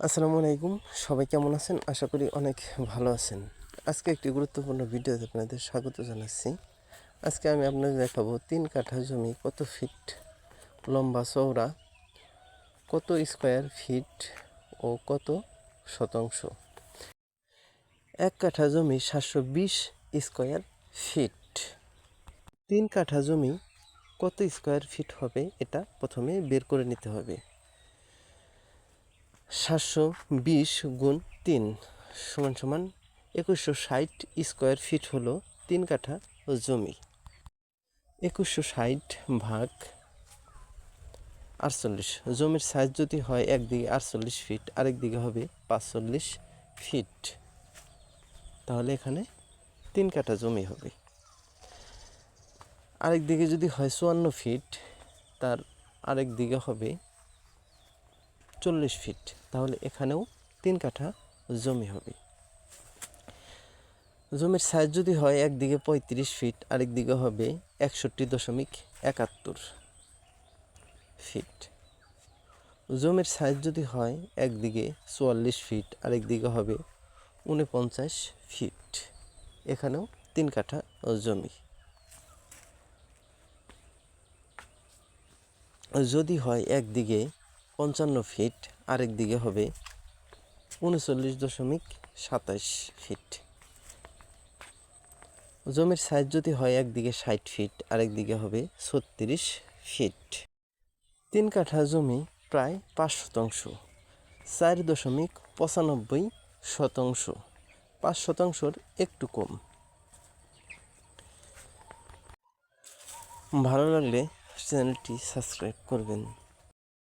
আসসালামু আলাইকুম। সবাই কেমন আছেন? আশা করি অনেক ভালো আছেন। আজকে একটি গুরুত্বপূর্ণ ভিডিওতে আপনাদের স্বাগত জানাচ্ছি। আজকে আমি আপনাদের দেখাবো তিন কাঠা জমি কত ফিট, লম্বা চওড়া, কত স্কোয়ার ফিট ও কত শতাংশ। এক কাঠা জমি সাতশো বিশ স্কোয়ার ফিট। তিন কাঠা জমি কত স্কোয়ার ফিট হবে এটা প্রথমে বের করে নিতে হবে। সাতশো বিশ গুণ তিন সমান সমান একুশশো ষাট স্কোয়ার ফিট হলো তিন কাঠা জমি। একুশশো ষাট ভাগ আটচল্লিশ। জমির সাইজ যদি হয় একদিকে আটচল্লিশ ফিট আরেক দিকে হবে পাঁচচল্লিশ ফিট তাহলে এখানে তিন কাঠা জমি হবে। আরেক দিকে যদি হয় চুয়ান্ন ফিট তার আরেক দিকে হবে চল্লিশ ফিট তাহলে এখানেও তিন কাঠা জমি হবে। জমির সাইজ যদি হয় একদিকে পঁয়ত্রিশ ফিট আরেক দিকে হবে একষট্টি দশমিক একাত্তর ফিট জমির সাইজ যদি হয় একদিকে চুয়াল্লিশ ফিট আরেক দিকে হবে উনপঞ্চাশ ফিট এখানেও তিন কাঠা জমি। যদি হয় একদিকে পঞ্চান্ন ফিট আরেক দিকে হবে উনচল্লিশ দশমিক সাতাশ ফিট। জমির সাইজ যদি হয় একদিকে ষাট ফিট, আরেক দিকে হবে ছত্রিশ ফিট। তিন কাঠা জমি প্রায় পাঁচ শতাংশ, চার দশমিক পঁচানব্বই শতাংশ, পাঁচ শতাংশর একটু কম। ভালো লাগলে চ্যানেলটি সাবস্ক্রাইব করবেন।